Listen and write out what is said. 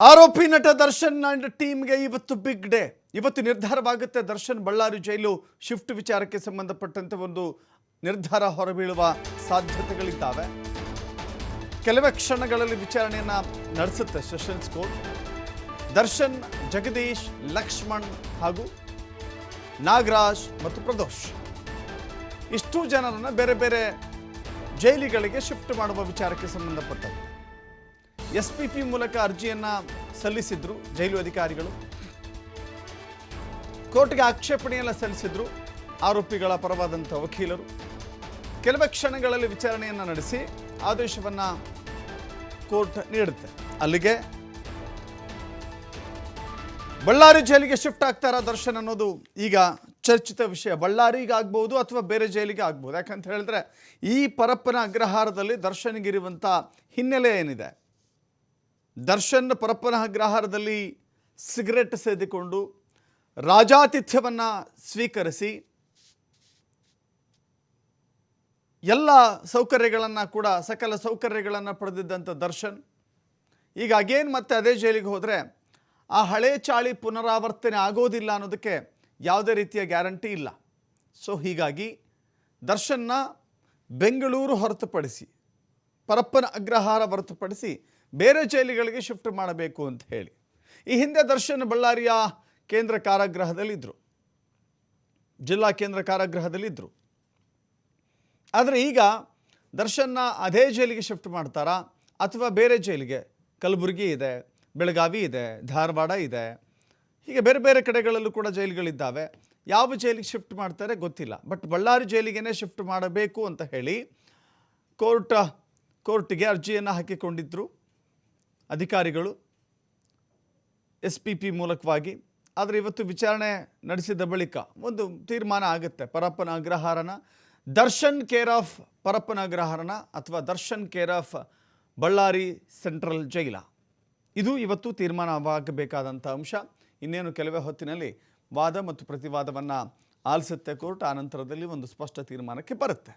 ಆರೋಪಿ ನಟ ದರ್ಶನ್ ಅಂಡ್ ಟೀಮ್ಗೆ ಇವತ್ತು ಬಿಗ್ ಡೇ. ಇವತ್ತು ನಿರ್ಧಾರವಾಗುತ್ತೆ. ದರ್ಶನ್ ಬಳ್ಳಾರಿ ಜೈಲು ಶಿಫ್ಟ್ ವಿಚಾರಕ್ಕೆ ಸಂಬಂಧಪಟ್ಟಂತೆ ಒಂದು ನಿರ್ಧಾರ ಹೊರಬೀಳುವ ಸಾಧ್ಯತೆಗಳಿದ್ದಾವೆ. ಕೆಲವೇ ಕ್ಷಣಗಳಲ್ಲಿ ವಿಚಾರಣೆಯನ್ನ ನಡೆಸುತ್ತೆ ಸೆಷನ್ಸ್ ಕೋರ್ಟ್. ದರ್ಶನ್, ಜಗದೀಶ್, ಲಕ್ಷ್ಮಣ್ ಹಾಗೂ ನಾಗರಾಜ್ ಮತ್ತು ಪ್ರದೋಷ್. ಇಷ್ಟು ಜನರನ್ನು ಬೇರೆ ಬೇರೆ ಜೈಲಿಗಳಿಗೆ ಶಿಫ್ಟ್ ಮಾಡುವ ವಿಚಾರಕ್ಕೆ ಸಂಬಂಧಪಟ್ಟಂತೆ ಎಸ್ ಪಿ ಪಿ ಮೂಲಕ ಅರ್ಜಿಯನ್ನ ಸಲ್ಲಿಸಿದ್ರು ಜೈಲು ಅಧಿಕಾರಿಗಳು. ಕೋರ್ಟ್ಗೆ ಆಕ್ಷೇಪಣೆಯನ್ನ ಸಲ್ಲಿಸಿದ್ರು ಆರೋಪಿಗಳ ಪರವಾದಂಥ ವಕೀಲರು. ಕೆಲವೇ ಕ್ಷಣಗಳಲ್ಲಿ ವಿಚಾರಣೆಯನ್ನು ನಡೆಸಿ ಆದೇಶವನ್ನ ಕೋರ್ಟ್ ನೀಡುತ್ತೆ. ಅಲ್ಲಿಗೆ ಬಳ್ಳಾರಿ ಜೈಲಿಗೆ ಶಿಫ್ಟ್ ಆಗ್ತಾರ ದರ್ಶನ್ ಅನ್ನೋದು ಈಗ ಚರ್ಚಿತ ವಿಷಯ. ಬಳ್ಳಾರಿಗೆ ಆಗ್ಬೋದು ಅಥವಾ ಬೇರೆ ಜೈಲಿಗೆ ಆಗ್ಬೋದು ಯಾಕಂತ ಹೇಳಿದ್ರೆ ಈ ಪರಪ್ಪನ ಅಗ್ರಹಾರದಲ್ಲಿ ದರ್ಶನ್ಗಿರುವಂಥ ಹಿನ್ನೆಲೆ ಏನಿದೆ? ದರ್ಶನ್ ಪರಪ್ಪನ ಅಗ್ರಹಾರದಲ್ಲಿ ಸಿಗರೆಟ್ ಸೇದಿಕೊಂಡು ರಾಜಾತಿಥ್ಯವನ್ನು ಸ್ವೀಕರಿಸಿ ಎಲ್ಲ ಸೌಕರ್ಯಗಳನ್ನು ಕೂಡ, ಸಕಲ ಸೌಕರ್ಯಗಳನ್ನು ಪಡೆದಿದ್ದಂಥ ದರ್ಶನ್. ಈಗ ಅಗೇನ್ ಮತ್ತೆ ಅದೇ ಜೈಲಿಗೆ ಹೋದರೆ ಆ ಹಳೆ ಚಾಳಿ ಪುನರಾವರ್ತನೆ ಆಗೋದಿಲ್ಲ ಅನ್ನೋದಕ್ಕೆ ಯಾವುದೇ ರೀತಿಯ ಗ್ಯಾರಂಟಿ ಇಲ್ಲ. ಸೊ ಹೀಗಾಗಿ ದರ್ಶನ್ನ ಬೆಂಗಳೂರು ಹೊರತುಪಡಿಸಿ, ಪರಪ್ಪನ ಅಗ್ರಹಾರ ಹೊರತುಪಡಿಸಿ ಬೇರೆ ಜೈಲುಗಳಿಗೆ ಶಿಫ್ಟ್ ಮಾಡಬೇಕು ಅಂತ ಹೇಳಿ. ಈ ಹಿಂದೆ ದರ್ಶನ್ ಬಳ್ಳಾರಿಯ ಕೇಂದ್ರ ಕಾರಾಗೃಹದಲ್ಲಿದ್ದರು ಜಿಲ್ಲಾ ಕೇಂದ್ರ ಕಾರಾಗೃಹದಲ್ಲಿದ್ದರು ಆದರೆ ಈಗ ದರ್ಶನ್ನ ಅದೇ ಜೈಲಿಗೆ ಶಿಫ್ಟ್ ಮಾಡ್ತಾರಾ? ಅಥವಾ ಬೇರೆ ಜೈಲಿಗೆ? ಕಲಬುರಗಿ ಇದೆ, ಬೆಳಗಾವಿ ಇದೆ, ಧಾರವಾಡ ಇದೆ. ಹೀಗೆ ಬೇರೆ ಬೇರೆ ಕಡೆಗಳಲ್ಲೂ ಕೂಡ ಜೈಲುಗಳಿದ್ದಾವೆ. ಯಾವ ಜೈಲಿಗೆ ಶಿಫ್ಟ್ ಮಾಡ್ತಾರೆ ಗೊತ್ತಿಲ್ಲ. ಬಟ್ ಬಳ್ಳಾರಿ ಜೈಲಿಗೆನೇ ಶಿಫ್ಟ್ ಮಾಡಬೇಕು ಅಂತ ಹೇಳಿ ಕೋರ್ಟ್, ಕೋರ್ಟಿಗೆ ಅರ್ಜಿಯನ್ನು ಹಾಕಿಕೊಂಡಿದ್ದರು ಅಧಿಕಾರಿಗಳು ಎಸ್ ಪಿ ಪಿ ಮೂಲಕವಾಗಿ, ಆದರೆ ಇವತ್ತು ವಿಚಾರಣೆ ನಡೆಸಿದ ಬಳಿಕ ಒಂದು ತೀರ್ಮಾನ ಆಗುತ್ತೆ. ಪರಪ್ಪನ ಅಗ್ರಹಾರನ, ದರ್ಶನ್ ಕೇರ್ ಆಫ್ ಪರಪ್ಪನ ಅಗ್ರಹಾರನ ಅಥವಾ Darshan care of Ballari central ಜೈಲ. ಇದು ಇವತ್ತು ತೀರ್ಮಾನವಾಗಬೇಕಾದಂಥ ಅಂಶ. ಇನ್ನೇನು ಕೆಲವೇ ಹೊತ್ತಿನಲ್ಲಿ ವಾದ ಮತ್ತು ಪ್ರತಿವಾದವನ್ನು ಆಲಿಸುತ್ತೆ ಕೋರ್ಟ್. ಆ ನಂತರದಲ್ಲಿ ಒಂದು ಸ್ಪಷ್ಟ ತೀರ್ಮಾನಕ್ಕೆ ಬರುತ್ತೆ.